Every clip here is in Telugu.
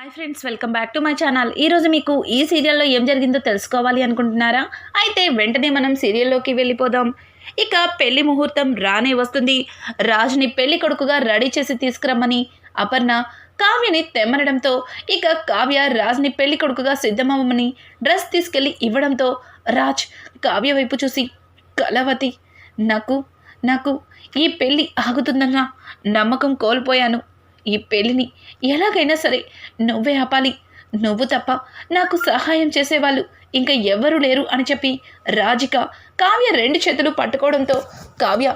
Hi friends welcome back to my channel ఈరోజు మీకు ఈ సీరియల్లో ఏం జరిగిందో తెలుసుకోవాలి అనుకుంటున్నారా? అయితే వెంటనే మనం సీరియల్లోకి వెళ్ళిపోదాం. ఇక పెళ్ళి ముహూర్తం రానే వస్తుంది. రాజుని పెళ్ళి కొడుకుగా రెడీ చేసి తీసుకురమ్మని అపర్ణ కావ్యని తెమ్మనడంతో ఇక కావ్య రాజ్ని పెళ్ళి కొడుకుగా సిద్ధమవ్వమని డ్రెస్ తీసుకెళ్ళి ఇవ్వడంతో రాజ్ కావ్య వైపు చూసి కలవతి నాకు నాకు ఈ పెళ్ళి ఆగుతుందన్న నమ్మకం కోల్పోయాను. ఈ పెళ్ళిని ఎలాగైనా సరే నువ్వే ఆపాలి. నువ్వు తప్ప నాకు సహాయం చేసేవాళ్ళు ఇంకా ఎవ్వరూ లేరు అని చెప్పి రాజిక కావ్య రెండు చేతులు పట్టుకోవడంతో కావ్య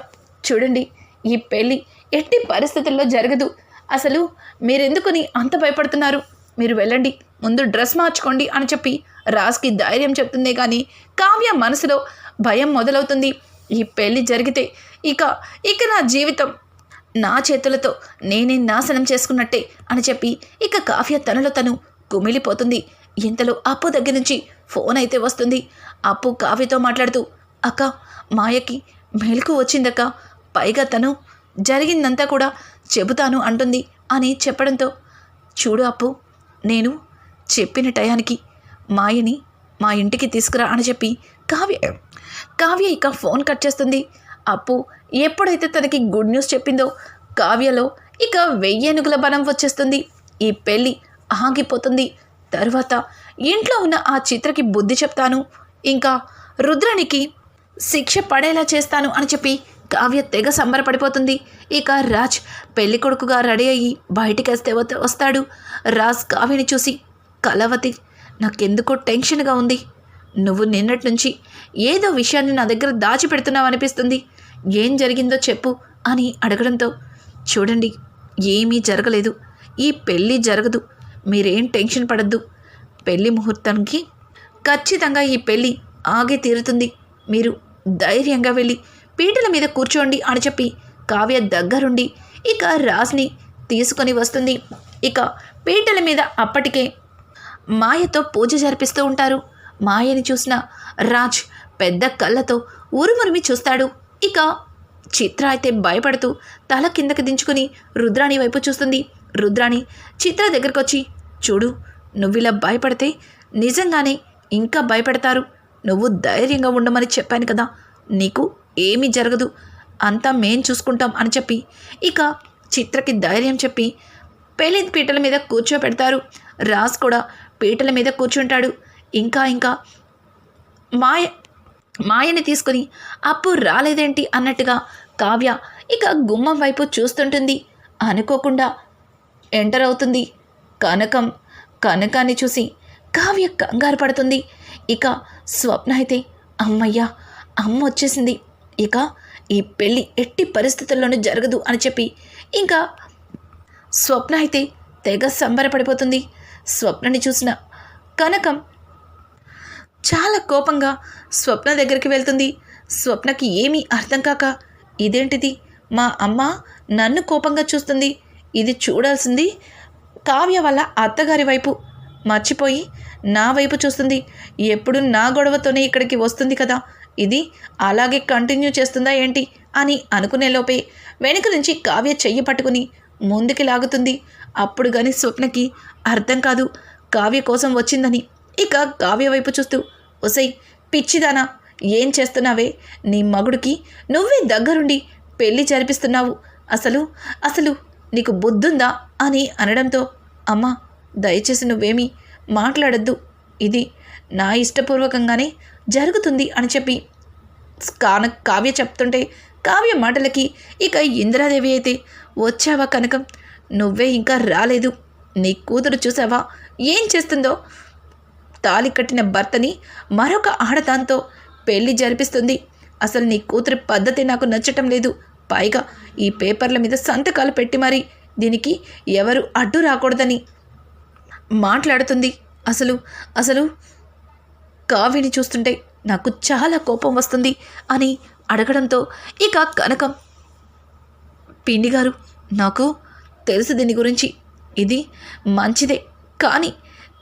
చూడండి ఈ పెళ్ళి ఎట్టి పరిస్థితుల్లో జరగదు. అసలు మీరెందుకుని అంత భయపడుతున్నారు? మీరు వెళ్ళండి ముందు డ్రెస్ మార్చుకోండి అని చెప్పి రాజ్కి ధైర్యం చెప్తుందే కానీ కావ్య మనసులో భయం మొదలవుతుంది. ఈ పెళ్ళి జరిగితే ఇక ఇక నా జీవితం నా చేతులతో నేనే నాశనం చేసుకున్నట్టే అని చెప్పి ఇక కావ్య తనలో తను కుమిలిపోతుంది. ఇంతలో అప్పు దగ్గర నుంచి ఫోన్ అయితే వస్తుంది. అప్పు కావ్యతో మాట్లాడుతూ అక్క మాయకి మెలకు వచ్చిందక్క. పైగా తను జరిగిందంతా కూడా చెబుతాను అంటుంది అని చెప్పడంతో చూడు అప్పు నేను చెప్పిన టయానికి మాయని మా ఇంటికి తీసుకురా అని చెప్పి కావ్య కావ్య ఇక ఫోన్ కట్ చేస్తుంది. అప్పు ఎప్పుడైతే తనకి గుడ్ న్యూస్ చెప్పిందో కావ్యలో ఇక వెయ్యేనుగుల బలం వచ్చేస్తుంది. ఈ పెళ్ళి ఆగిపోతుంది. తర్వాత ఇంట్లో ఉన్న ఆ చిత్రకి బుద్ధి చెప్తాను. ఇంకా రుద్రునికి శిక్ష పడేలా చేస్తాను అని చెప్పి కావ్య తెగ సంబరపడిపోతుంది. ఇక రాజ్ పెళ్ళి కొడుకుగా రెడీ అయ్యి బయటికి వస్తే వస్తాడు. రాజ్ కావ్యని చూసి కలవతి నాకెందుకో టెన్షన్గా ఉంది. నువ్వు నిన్నటి నుంచి ఏదో విషయాన్ని నా దగ్గర దాచిపెడుతున్నావు అనిపిస్తుంది. ఏం జరిగిందో చెప్పు అని అడగడంతో చూడండి ఏమీ జరగలేదు. ఈ పెళ్ళి జరగదు. మీరేం టెన్షన్ పడద్దు. పెళ్ళి ముహూర్తానికి ఖచ్చితంగా ఈ పెళ్ళి ఆగే తీరుతుంది. మీరు ధైర్యంగా వెళ్ళి పీటల మీద కూర్చోండి అని చెప్పి కావ్య దగ్గరుండి ఇక రాజ్ని తీసుకొని వస్తుంది. ఇక పీటల మీద అప్పటికే మాయతో పూజ జరిపిస్తూ ఉంటారు. మాయని చూసిన రాజ్ పెద్ద కళ్ళతో ఉరుమురిమి చూస్తాడు. ఇక చిత్ర అయితే భయపడుతూ తల కిందకి దించుకుని రుద్రాణి వైపు చూస్తుంది. రుద్రాణి చిత్ర దగ్గరకు వచ్చి చూడు నువ్విలా భయపడితే నిజంగానే ఇంకా భయపడతారు. నువ్వు ధైర్యంగా ఉండమని చెప్పాను కదా నీకు ఏమీ జరగదు. అంతా మేం చూసుకుంటాం అని చెప్పి ఇక చిత్రకి ధైర్యం చెప్పి పెళ్ళి పీటల మీద కూర్చోపెడతారు రాజ్ కూడా పీటల మీద కూర్చుంటాడు. ఇంకా ఇంకా. మాయ మాయని తీసుకుని అప్పు రాలేదేంటి అన్నట్టుగా కావ్య ఇక గుమ్మం వైపు చూస్తుంటుంది. అనుకోకుండా ఎంటర్ అవుతుంది. కనకం కనకాన్ని చూసి కావ్య కంగారు పడుతుంది. ఇక స్వప్న అయితే అమ్మయ్యా అమ్మ వచ్చేసింది. ఇక ఈ పెళ్ళి ఎట్టి పరిస్థితుల్లోనూ జరగదు అని చెప్పి ఇంకా స్వప్న అయితే తెగ సంబరపడిపోతుంది. స్వప్నని చూసిన కనకం చాలా కోపంగా స్వప్న దగ్గరికి వెళ్తుంది. స్వప్నకి ఏమీ అర్థం కాక ఇదేంటిది? మా అమ్మ నన్ను కోపంగా చూస్తుంది. ఇది చూడాల్సింది కావ్య వల్ల అత్తగారి వైపు. మర్చిపోయి నా వైపు చూస్తుంది. ఎప్పుడు నా గొడవతోనే ఇక్కడికి వస్తుంది కదా. ఇది అలాగే కంటిన్యూ చేస్తుందా ఏంటి? అని అనుకునే లోపే వెనుక నుంచి కావ్య చెయ్యి పట్టుకుని ముందుకి లాగుతుంది. అప్పుడు కానీ స్వప్నకి అర్థం కాదు. కావ్య కోసం వచ్చిందని ఇక కావ్య వైపు చూస్తూ ఒసై పిచ్చిదానా ఏం చేస్తున్నావే? నీ మగుడికి నువ్వే దగ్గరుండి పెళ్ళి జరిపిస్తున్నావు. అసలు అసలు నీకు బుద్ధుందా అని అనడంతో అమ్మా దయచేసి నువ్వేమీ మాట్లాడద్దు. ఇది నా ఇష్టపూర్వకంగానే జరుగుతుంది అని చెప్పి కాన కావ్య చెప్తుంటే కావ్య మాటలకి ఇక ఇందిరాదేవి అయితే వచ్చావా కనకం? నువ్వే ఇంకా రాలేదు. నీ కూతురు చూసావా? ఏం చేస్తుందో తాలి కట్టిన భర్తని మరొక ఆడదాంతో పెళ్ళి జరిపిస్తుంది. అసలు నీ కూతురి పద్ధతి నాకు నచ్చటం లేదు. పైగా ఈ పేపర్ల మీద సంతకాలు పెట్టి మరి దీనికి ఎవరు అడ్డు రాకూడదని మాట్లాడుతుంది. అసలు అసలు కావ్యని చూస్తుంటే నాకు చాలా కోపం వస్తుంది అని అడగడంతో ఇక కనకం పిండి గారు నాకు తెలుసు దీని గురించి. ఇది మంచిదే కానీ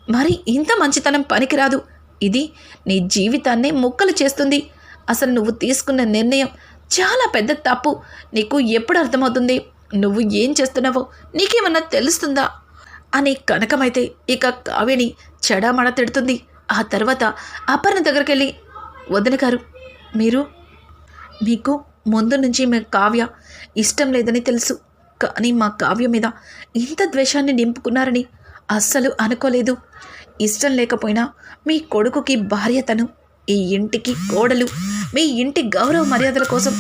మరి ఇంత మంచితనం పనికిరాదు. ఇది నీ జీవితాన్నే ముక్కలు చేస్తుంది. అసలు నువ్వు తీసుకున్న నిర్ణయం చాలా పెద్ద తప్పు. నీకు ఎప్పుడు అర్థమవుతుంది? నువ్వు ఏం చేస్తున్నావో నీకేమన్నా తెలుస్తుందా? అని కనకమైతే ఇక కావ్యని చెడామడ తిడుతుంది. ఆ తర్వాత అపర్ణ దగ్గరికి వెళ్ళి వదిన గారు మీరు మీకు ముందు నుంచి మీ కావ్య ఇష్టం లేదని తెలుసు. కానీ మా కావ్య మీద ఇంత ద్వేషాన్ని నింపుకున్నారని అస్సలు అనుకోలేదు. ఇష్టం లేకపోయినా మీ కొడుకుకి భార్యతను ఈ ఇంటికి కోడలు మీ ఇంటి గౌరవ మర్యాదల కోసం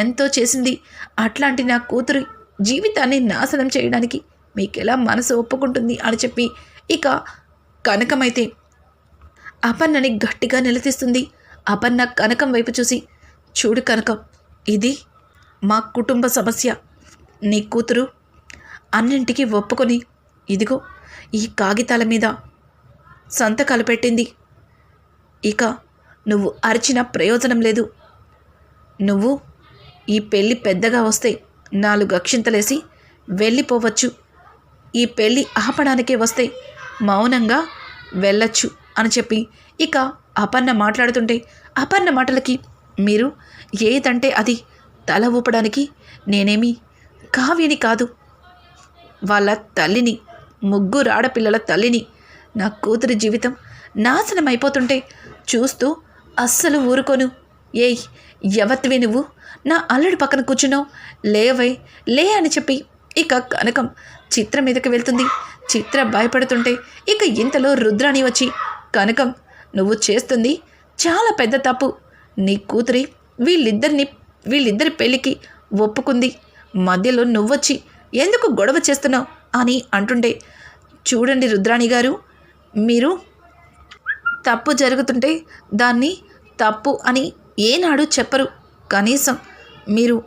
ఎంతో చేసింది. అట్లాంటి నా కూతురు జీవితాన్ని నాశనం చేయడానికి మీకెలా మనసు ఒప్పుకుంటుంది అని చెప్పి ఇక కనకమైతే అపర్ణని గట్టిగా నిలదీస్తుంది. అపర్ణ కనకం వైపు చూసి చూడు కనకం ఇది మా కుటుంబ సమస్య. నీ కూతురు అన్నింటికి ఒప్పుకొని ఇదిగో ఈ కాగితాల మీద సంతకాలు పెట్టింది. ఇక నువ్వు అరిచిన ప్రయోజనం లేదు. నువ్వు ఈ పెళ్ళి పెద్దగా వస్తే నాలుగు అక్షింతలేసి వెళ్ళిపోవచ్చు. ఈ పెళ్ళి ఆపడానికే వస్తే మౌనంగా వెళ్ళొచ్చు అని చెప్పి ఇక అపర్ణ మాట్లాడుతుంటే అపర్ణ మాటలకి మీరు ఏదంటే అది తల ఊపడానికి నేనేమి కావ్యని కాదు. వాళ్ళ తల్లిని ముగ్గురు ఆడపిల్లల తల్లిని. నా కూతురి జీవితం నాశనం అయిపోతుంటే చూస్తూ అస్సలు ఊరుకోను. ఏయ్ ఎవత్వే నువ్వు? నా అల్లుడి పక్కన కూర్చున్నావు. లేవై లే అని చెప్పి ఇక కనకం చిత్ర మీదకి వెళ్తుంది. చిత్ర భయపడుతుంటే ఇక ఇంతలో రుద్రాణి వచ్చి కనకం నువ్వు చేస్తుంది చాలా పెద్ద తప్పు. నీ కూతురి వీళ్ళిద్దరిని వీళ్ళిద్దరి పెళ్ళికి ఒప్పుకుంది. మధ్యలో నువ్వొచ్చి ఎందుకు గొడవ చేస్తున్నావు? అని అంటుండే చూడండి రుద్రాణి గారు మీరు తప్పు జరుగుతుంటే దాన్ని తప్పు అని ఏనాడు చెప్పరు. కనీసం మీరు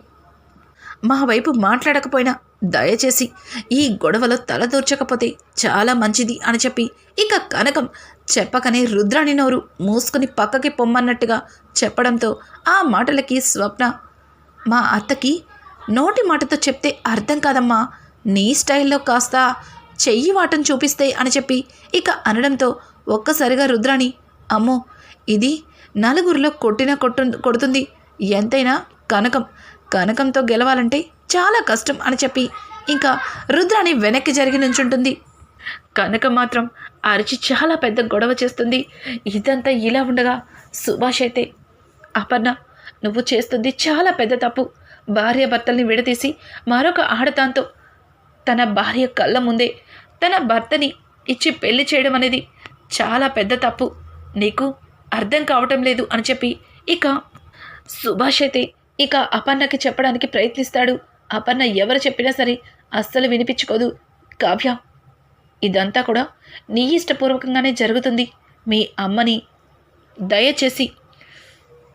మా వైపు మాట్లాడకపోయినా దయచేసి ఈ గొడవలో తలదూర్చకపోతే చాలా మంచిది అని చెప్పి ఇక కనకం చెప్పకనే రుద్రాణి నోరు మూసుకుని పక్కకి పొమ్మన్నట్టుగా చెప్పడంతో ఆ మాటలకి స్వప్న మా అత్తకి నోటి మాటతో చెప్తే అర్థం కాదమ్మా. నీ స్టైల్లో కాస్త చెయ్యి వాటం చూపిస్తే అని చెప్పి ఇక అనడంతో ఒక్కసారిగా రుద్రాణి అమ్మో ఇది నలుగురిలో కొట్టిన కొట్టు కొడుతుంది. ఎంతైనా కనకం. కనకంతో గెలవాలంటే చాలా కష్టం అని చెప్పి ఇంకా రుద్రాణి వెనక్కి జరిగి నుంచుంటుంది. కనక మాత్రం అరిచి చాలా పెద్ద గొడవ చేస్తుంది. ఇదంతా ఇలా ఉండగా సుభాష్ అయితే అపర్ణ నువ్వు చేస్తుంది చాలా పెద్ద తప్పు. భార్య భర్తల్ని విడదీసి మరొక ఆడతాంతో తన భార్య కళ్ళ ముందే తన భర్తని ఇచ్చి పెళ్ళి చేయడం అనేది చాలా పెద్ద తప్పు. నీకు అర్థం కావటం లేదు అని చెప్పి ఇక సుభాష్ అయితే ఇక అపర్ణకి చెప్పడానికి ప్రయత్నిస్తాడు. అపర్ణ ఎవరు చెప్పినా సరే అస్సలు వినిపించుకోదు. కావ్య ఇదంతా కూడా నీ ఇష్టపూర్వకంగానే జరుగుతుంది. మీ అమ్మని దయచేసి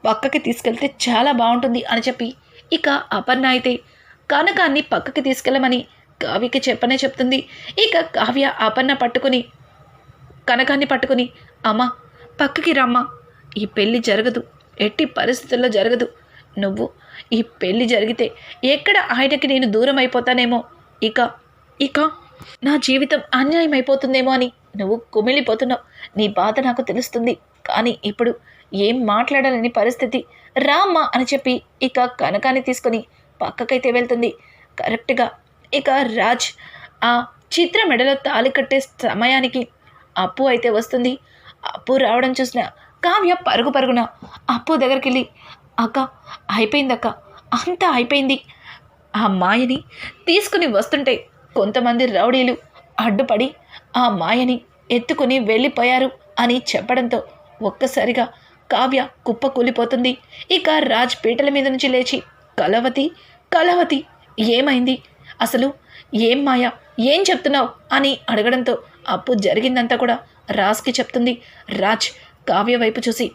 పక్కకి తీసుకెళ్తే చాలా బాగుంటుంది అని చెప్పి ఇక అపర్ణ అయితే కనకాన్ని పక్కకి తీసుకెళ్ళమని కావ్యకి చెప్పనే చెప్తుంది. ఇక కావ్య అపర్ణ పట్టుకుని కనకాన్ని పట్టుకుని అమ్మా పక్కకి రమ్మా. ఈ పెళ్ళి జరగదు. ఎట్టి పరిస్థితుల్లో జరగదు. నువ్వు ఈ పెళ్ళి జరిగితే ఎక్కడ ఆయనకి నేను దూరం అయిపోతానేమో? ఇక ఇక నా జీవితం అన్యాయం అయిపోతుందేమో అని నువ్వు కుమిలిపోతున్నావు. నీ బాధ నాకు తెలుస్తుంది. కానీ ఇప్పుడు ఏం మాట్లాడాలని పరిస్థితి? రామ్మా అని చెప్పి ఇక కనకాన్ని తీసుకొని పక్కకైతే వెళ్తుంది. కరెక్ట్గా ఇక రాజ్ ఆ చిత్ర మెడలో తాళి కట్టే సమయానికి అప్పు అయితే వస్తుంది. అప్పు రావడం చూసిన కావ్య పరుగు పరుగున అప్పు దగ్గరికి వెళ్ళి అక్క అయిపోయింది అక్క అంతా అయిపోయింది. ఆ మాయని తీసుకుని వస్తుంటే కొంతమంది రౌడీలు అడ్డుపడి ఆ మాయని ఎత్తుకుని వెళ్ళిపోయారు అని చెప్పడంతో ఒక్కసారిగా కావ్య కుప్ప కూలిపోతుంది. ఇక రాజ్ పీటల మీద నుంచి లేచి కలవతి కలవతి ఏమైంది? అసలు ఏం మాయ? ఏం చెప్తున్నావు? అని అడగడంతో అప్పు జరిగిందంతా కూడా రాజ్కి చెప్తుంది రాజ్ కావ్య వైపు చూసి.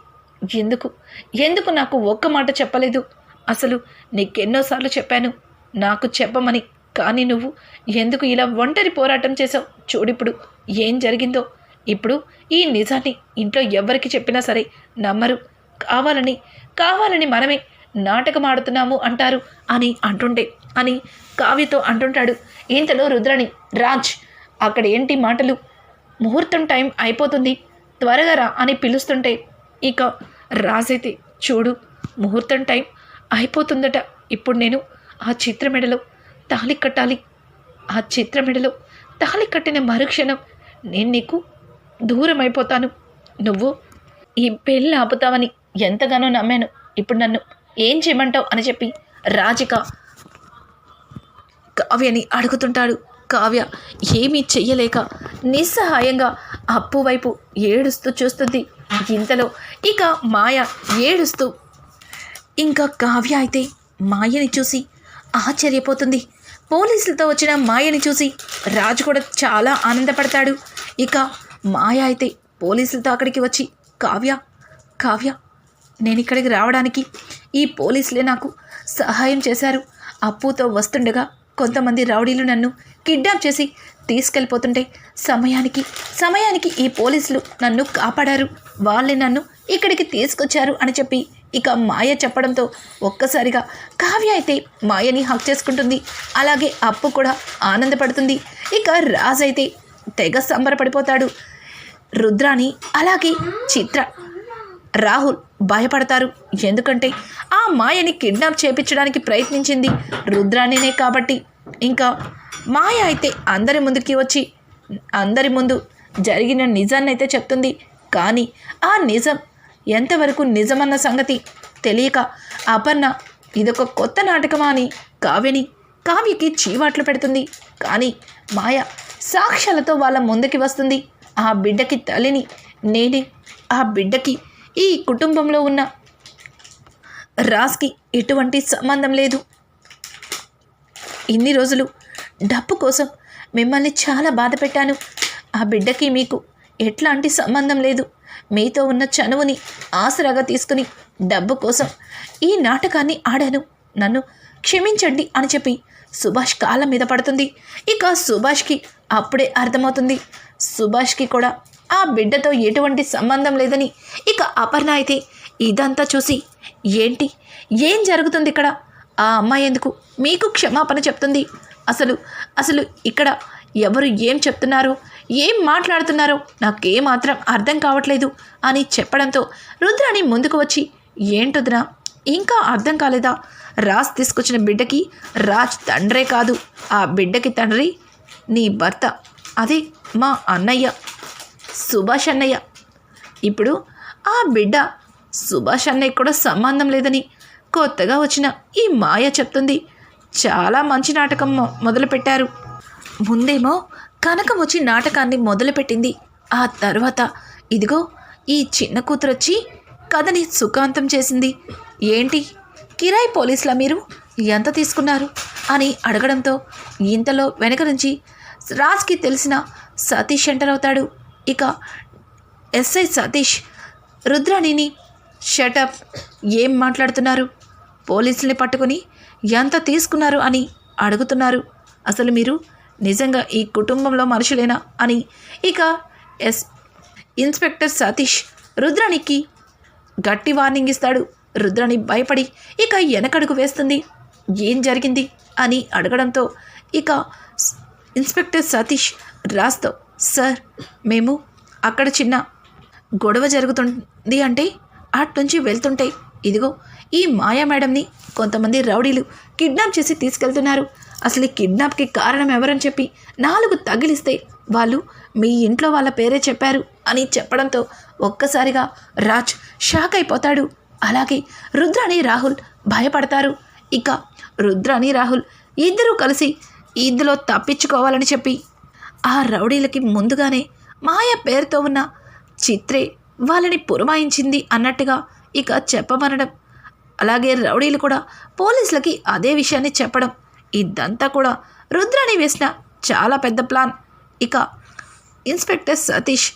ఎందుకు? ఎందుకు నాకు ఒక్క మాట చెప్పలేదు? అసలు నీకెన్నోసార్లు చెప్పాను. నాకు చెప్పమని. కానీ నువ్వు ఎందుకు ఇలా ఒంటరి పోరాటం చేసావు చూడిప్పుడు ఏం జరిగిందో? ఇప్పుడు ఈ నిజాన్ని ఇంట్లో ఎవరికి చెప్పినా సరే నమ్మరు. కావాలని కావాలని మనమే నాటకం ఆడుతున్నాము అంటారు అని అంటుండే అని కావ్యతో అంటుంటాడు. ఇంతలో రుద్రని రాజ్ అక్కడ ఏంటి మాటలు? ముహూర్తం టైం అయిపోతుంది. త్వరగా రా అని పిలుస్తుంటే ఇక రాజైతే చూడు ముహూర్తం టైం అయిపోతుందట. ఇప్పుడు నేను ఆ చిత్రమెడలో తాళి కట్టాలి. ఆ చిత్రమెడలో తాళి కట్టిన మరుక్షణం నేను నీకు దూరం అయిపోతాను నువ్వు ఈ పెళ్ళి ఆపుతావని ఎంతగానో నమ్మాను. ఇప్పుడు నన్ను ఏం చేయమంటావు అని చెప్పి రాజిక కావ్యని అడుగుతుంటాడు. కావ్య ఏమీ చెయ్యలేక నిస్సహాయంగా అప్పు వైపు ఏడుస్తూ చూస్తుంది. ఇంతలో ఇక మాయ ఏడుస్తూ ఇంకా కావ్య అయితే మాయని చూసి ఆశ్చర్యపోతుంది. పోలీసులతో వచ్చిన మాయని చూసి రాజు కూడా చాలా ఆనందపడతాడు. ఇక మాయ అయితే పోలీసులతో అక్కడికి వచ్చి కావ్య కావ్య నేను ఇక్కడికి రావడానికి ఈ పోలీసులే నాకు సహాయం చేశారు. అప్పుతో వస్తుండగా కొంతమంది రౌడీలు నన్ను కిడ్నాప్ చేసి తీసుకెళ్ళిపోతుంటే సమయానికి సమయానికి ఈ పోలీసులు నన్ను కాపాడారు. వాళ్ళే నన్ను ఇక్కడికి తీసుకొచ్చారు అని చెప్పి ఇక మాయ చెప్పడంతో ఒక్కసారిగా కావ్య అయితే మాయని హక్ చేసుకుంటుంది. అలాగే అప్పు కూడా ఆనందపడుతుంది. ఇక రాజ్ అయితే తెగ సంబరపడిపోతాడు. రుద్రాని అలాగే చిత్ర రాహుల్ భయపడతారు. ఎందుకంటే ఆ మాయని కిడ్నాప్ చేపించడానికి ప్రయత్నించింది రుద్రాణినే కాబట్టి. ఇంకా మాయ అయితే అందరి ముందుకి వచ్చి అందరి ముందు జరిగిన నిజాన్ని అయితే చెప్తుంది. కానీ ఆ నిజం ఎంతవరకు నిజమన్న సంగతి తెలియక అపర్ణ ఇదొక కొత్త నాటకమా అని కావ్యని కావ్యకి చీవాట్లు పెడుతుంది. కానీ మాయ సాక్ష్యాలతో వాళ్ళ ముందుకి వస్తుంది. ఆ బిడ్డకి తల్లిని నేనే ఆ బిడ్డకి ఈ కుటుంబంలో ఉన్న రాజ్కి ఎటువంటి సంబంధం లేదు. ఇన్ని రోజులు డబ్బు కోసం మిమ్మల్ని చాలా బాధ పెట్టాను. ఆ బిడ్డకి మీకు ఎట్లాంటి సంబంధం లేదు. మీతో ఉన్న చనువుని ఆసరాగా తీసుకుని డబ్బు కోసం ఈ నాటకాన్ని ఆడాను. నన్ను క్షమించండి అని చెప్పి సుభాష్ కాళ్ళ మీద పడుతుంది. ఇక సుభాష్కి అప్పుడే అర్థమవుతుంది. సుభాష్కి కూడా ఆ బిడ్డతో ఎటువంటి సంబంధం లేదని ఇక అపర్ణ అయితే ఇదంతా చూసి ఏంటి? ఏం జరుగుతుంది ఇక్కడ? ఆ అమ్మాయి ఎందుకు మీకు క్షమాపణ చెప్తుంది? అసలు అసలు ఇక్కడ ఎవరు ఏం చెప్తున్నారో? ఏం మాట్లాడుతున్నారో నాకేమాత్రం అర్థం కావట్లేదు అని చెప్పడంతో రుద్రాణి ముందుకు వచ్చి ఏంటుద్రా ఇంకా అర్థం కాలేదా? రాజ్ తీసుకొచ్చిన బిడ్డకి రాజ్ తండ్రే కాదు. ఆ బిడ్డకి తండ్రి నీ భర్త. అదే మా అన్నయ్య. సుభాష్ అన్నయ్య. ఇప్పుడు ఆ బిడ్డ సుభాష్ అన్నయ్య కూడా సంబంధం లేదని కొత్తగా వచ్చిన ఈ మాయ చెప్తుంది. చాలా మంచి నాటకం మొదలుపెట్టారు. ముందేమో కనకం వచ్చి నాటకాన్ని మొదలుపెట్టింది. ఆ తర్వాత ఇదిగో ఈ చిన్న కూతురు వచ్చి కథని సుఖాంతం చేసింది. ఏంటి? కిరాయి పోలీసుల మీరు? ఎంత తీసుకున్నారు? అని అడగడంతో ఇంతలో వెనక నుంచి రాజ్కి తెలిసిన సతీష్ ఎంటర్ అవుతాడు. ఇక ఎస్ఐ సతీష్ రుద్రాణిని షటప్ ఏం మాట్లాడుతున్నారు? పోలీసుల్ని పట్టుకొని ఎంత తీసుకున్నారు అని అడుగుతున్నారు. అసలు మీరు నిజంగా ఈ కుటుంబంలో మనుషులేనా అని ఇక ఎస్ ఇన్స్పెక్టర్ సతీష్ రుద్రాణికి గట్టి వార్నింగ్ ఇస్తాడు. రుద్రాణి భయపడి ఇక వెనకడుగు వేస్తుంది. ఏం జరిగింది అని అడగడంతో ఇక ఇన్స్పెక్టర్ సతీష్ రాస్తో సార్ మేము అక్కడ చిన్న గొడవ జరుగుతుంది అంటే అట్నుంచి వెళ్తుంటే ఇదిగో ఈ మాయా మేడంని కొంతమంది రౌడీలు కిడ్నాప్ చేసి తీసుకెళ్తున్నారు. అసలు ఈ కిడ్నాప్కి కారణం ఎవరని చెప్పి నాలుగు తగిలిస్తే వాళ్ళు మీ ఇంట్లో వాళ్ళ పేరే చెప్పారు అని చెప్పడంతో ఒక్కసారిగా రాజ్ షాక్ అయిపోతాడు. అలాగే రుద్రాని రాహుల్ భయపడతారు. ఇక రుద్రాని రాహుల్ ఇద్దరూ కలిసి ఇందులో తప్పించుకోవాలని చెప్పి ఆ రౌడీలకి ముందుగానే మాయ పేరుతో ఉన్న చిత్రే వాళ్ళని పురమాయించింది అన్నట్టుగా ఇక చెప్పమనడం. అలాగే రౌడీలు కూడా పోలీసులకి అదే విషయాన్ని చెప్పడం. ఇదంతా కూడా రుద్రని వేసిన చాలా పెద్ద ప్లాన్. ఇక ఇన్స్పెక్టర్ సతీష్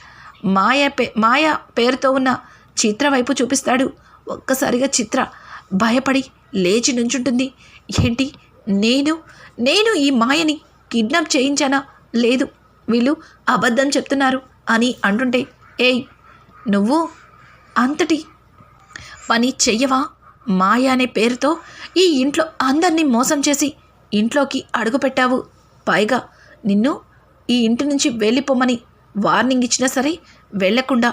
మాయ పే మాయ పేరుతో ఉన్న చిత్ర వైపు చూపిస్తాడు. ఒక్కసారిగా చిత్ర భయపడి లేచి నుంచుంటుంది. ఏంటి? నేను? నేను ఈ మాయని కిడ్నాప్ చేయించానా? లేదు. వీళ్ళు అబద్ధం చెప్తున్నారు అని అంటుంటే ఏయ్ నువ్వు అంతటి పని చెయ్యవా? మాయ అనే పేరుతో ఈ ఇంట్లో అందరినీ మోసం చేసి ఇంట్లోకి అడుగుపెట్టావు. పైగా నిన్ను ఈ ఇంటి నుంచి వెళ్ళిపోమని వార్నింగ్ ఇచ్చినా సరే వెళ్ళకుండా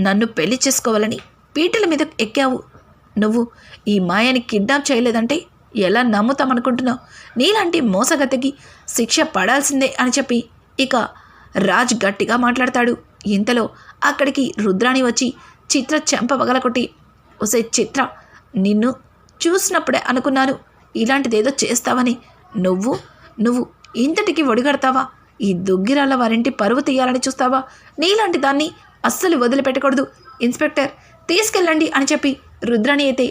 నన్ను పెళ్ళి చేసుకోవాలని పీటల మీద ఎక్కావు. నువ్వు ఈ మాయని కిడ్నాప్ చేయలేదంటే ఎలా నమ్ముతామనుకుంటున్నావు? నీలాంటి మోసగతికి శిక్ష పడాల్సిందే అని చెప్పి ఇక రాజ్ గట్టిగా మాట్లాడతాడు. ఇంతలో అక్కడికి రుద్రాణి వచ్చి చిత్ర చెంప పగలకొట్టి ఒసే చిత్ర నిన్ను చూసినప్పుడే అనుకున్నాను. ఇలాంటిదేదో చేస్తావని. నువ్వు నువ్వు ఇంతటికి ఒడిగడతావా? ఈ దుగ్గిరాల వారింటి పరువు తీయాలని చూస్తావా? నీలాంటి దాన్ని అస్సలు వదిలిపెట్టకూడదు. ఇన్స్పెక్టర్ తీసుకెళ్ళండి అని చెప్పి రుద్రాణి అయితే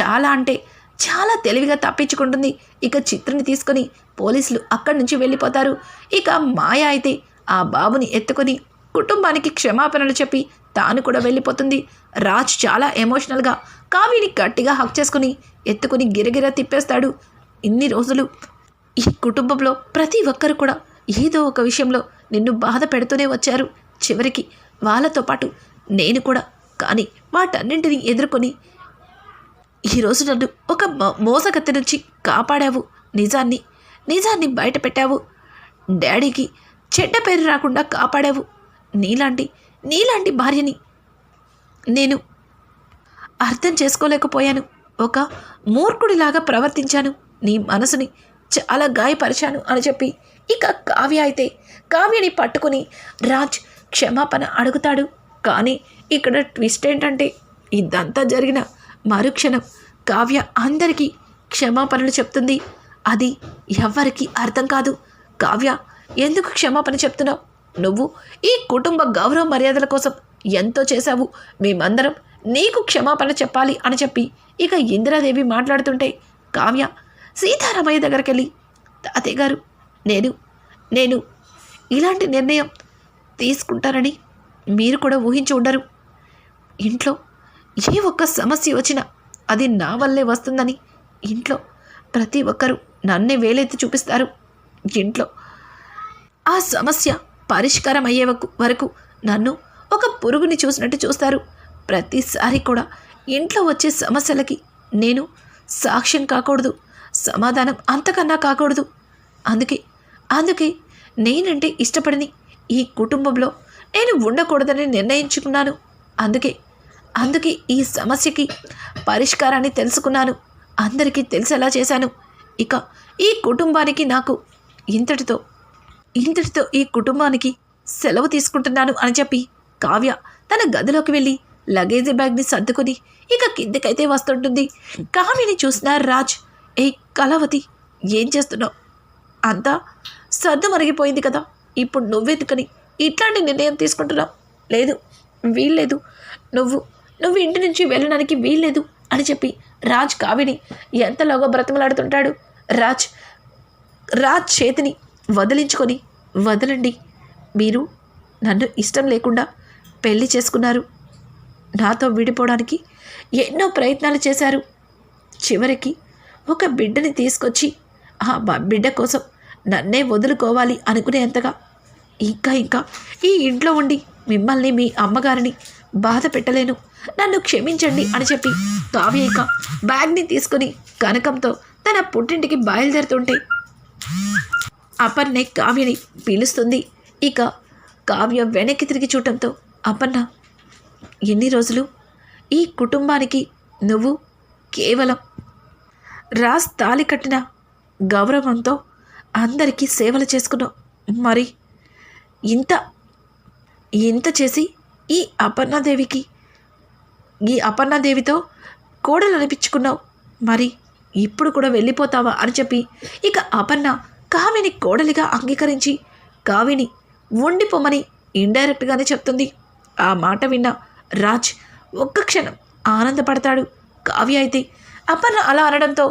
చాలా అంటే చాలా తెలివిగా తప్పించుకుంటుంది. ఇక చిత్రని తీసుకొని పోలీసులు అక్కడి నుంచి వెళ్ళిపోతారు. ఇక మాయ అయితే ఆ బాబుని ఎత్తుకొని కుటుంబానికి క్షమాపణలు చెప్పి తాను కూడా వెళ్ళిపోతుంది. రాజ్ చాలా ఎమోషనల్గా కావ్యని గట్టిగా హక్ చేసుకుని ఎత్తుకుని గిరగిర తిప్పేస్తాడు. ఇన్ని రోజులు ఈ కుటుంబంలో ప్రతి ఒక్కరు కూడా ఏదో ఒక విషయంలో నిన్ను బాధ పెడుతూనే వచ్చారు. చివరికి వాళ్ళతో పాటు నేను కూడా. కానీ వాటన్నింటినీ ఎదుర్కొని ఈరోజు నన్ను ఒక మో- మోసగత్తె నుంచి కాపాడావు. నిజాన్ని నిజాన్ని బయట పెట్టావు. డాడీకి చెడ్డ పేరు రాకుండా కాపాడావు. నీలాంటి నీలాంటి భార్యని నేను అర్థం చేసుకోలేకపోయాను. ఒక మూర్ఖుడిలాగా ప్రవర్తించాను. నీ మనసుని చాలా గాయపరిచాను అని చెప్పి ఇక కావ్య అయితే కావ్యని పట్టుకుని రాజ్ క్షమాపణ అడుగుతాడు. కానీ ఇక్కడ ట్విస్ట్ ఏంటంటే ఇదంతా జరిగిన మరుక్షణం కావ్య అందరికీ క్షమాపణలు చెప్తుంది. అది ఎవ్వరికీ అర్థం కాదు. కావ్య ఎందుకు క్షమాపణ చెప్తున్నావు? నువ్వు ఈ కుటుంబ గౌరవ మర్యాదల కోసం ఎంతో చేశావు. మేమందరం నీకు క్షమాపణ చెప్పాలి అని చెప్పి ఇక ఇందిరాదేవి మాట్లాడుతుంటే కావ్య సీతారామయ్య దగ్గరికి వెళ్ళి తాతయ్య గారు నేను నేను ఇలాంటి నిర్ణయం తీసుకుంటారని మీరు కూడా ఊహించి ఉండరు. ఇంట్లో ఏ ఒక్క సమస్య వచ్చినా అది నా వల్లే వస్తుందని ఇంట్లో ప్రతి ఒక్కరూ నన్నే వేలెత్తి చూపిస్తారు. ఇంట్లో ఆ సమస్య పరిష్కారం అయ్యే వరకు- వరకు నన్ను ఒక పురుగుని చూసినట్టు చూస్తారు. ప్రతిసారి కూడా ఇంట్లో వచ్చే సమస్యలకి నేను సాక్ష్యం కాకూడదు సమాధానం అంతకన్నా కాకూడదు. అందుకే అందుకే నేనంటే ఇష్టపడని ఈ కుటుంబంలో నేను ఉండకూడదని నిర్ణయించుకున్నాను. అందుకే అందుకే ఈ సమస్యకి పరిష్కారాన్ని తెలుసుకున్నాను. అందరికీ తెలిసేలా చేశాను. ఇక ఈ కుటుంబానికి నాకు ఇంతటితో ఇంతటితో ఈ కుటుంబానికి సెలవు తీసుకుంటున్నాను అని చెప్పి కావ్య తన గదిలోకి వెళ్ళి లగేజీ బ్యాగ్ని సర్దుకొని ఇక కిందకైతే వస్తుంటుంది. కావ్యని చూసిన రాజ్ ఏ కళావతి ఏం చేస్తున్నావు? అంతా సర్దు మరిగిపోయింది కదా. ఇప్పుడు నువ్వెందుకని ఇట్లాంటి నిర్ణయం తీసుకుంటున్నావు? లేదు వీల్లేదు. నువ్వు నువ్వు ఇంటి నుంచి వెళ్ళడానికి వీల్లేదు అని చెప్పి రాజ్ కావ్యని ఎంతలోగా బ్రతమలాడుతుంటాడు. రాజ్ రాజ్ చేతిని వదిలించుకొని వదలండి. మీరు నన్ను ఇష్టం లేకుండా పెళ్ళి చేసుకున్నారు. నాతో విడిపోవడానికి ఎన్నో ప్రయత్నాలు చేశారు. చివరికి ఒక బిడ్డని తీసుకొచ్చి ఆ మా బిడ్డ కోసం నన్నే వదులుకోవాలి అనుకునేంతగా ఇంకా ఇంకా ఈ ఇంట్లో ఉండి మిమ్మల్ని మీ అమ్మగారిని బాధ పెట్టలేను. నన్ను క్షమించండి అని చెప్పి కావ్య బ్యాగ్ని తీసుకుని కనకంతో తన పుట్టింటికి బయలుదేరుతుంటే అపర్ణే కావ్యని పిలుస్తుంది. ఇక కావ్య వెనక్కి తిరిగి చూడటంతో అపర్ణ ఎన్ని రోజులు? ఈ కుటుంబానికి నువ్వు కేవలం రాస్ తాలి కట్టిన గౌరవంతో అందరికీ సేవలు చేసుకున్నావు. మరి ఇంత ఇంత చేసి ఈ అపర్ణాదేవికి ఈ అపర్ణాదేవితో కోడలు అనిపించుకున్నావు మరి ఇప్పుడు కూడా వెళ్ళిపోతావా అని చెప్పి ఇక అపర్ణ కావిని కోడలిగా అంగీకరించి కావిని ఉండిపోమని ఇండైరెక్ట్గానే చెప్తుంది. ఆ మాట విన్న రాజ్ ఒక్క క్షణం ఆనందపడతాడు. కావ్య అయితే అపర్ణ అలా అనడంతో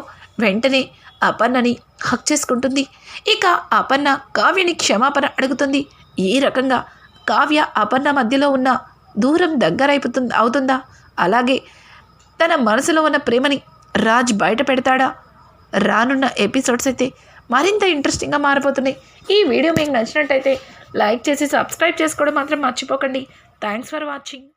వెంటనే అపర్ణని హక్ చేసుకుంటుంది. ఇక అపర్ణ కావ్యని క్షమాపణ అడుగుతుంది. ఈ రకంగా కావ్య అపర్ణ మధ్యలో ఉన్న దూరం దగ్గరైపోతుంది అవుతుందా? అలాగే తన మనసులో ఉన్న ప్రేమని రాజ్ బయట పెడతాడా? రానున్న ఎపిసోడ్స్ అయితే మరింత ఇంట్రెస్టింగ్గా మారిపోతున్నాయి. ఈ వీడియో మీకు నచ్చినట్టయితే లైక్ చేసి సబ్స్క్రైబ్ చేసుకోవడం మాత్రం మర్చిపోకండి. Thanks for watching.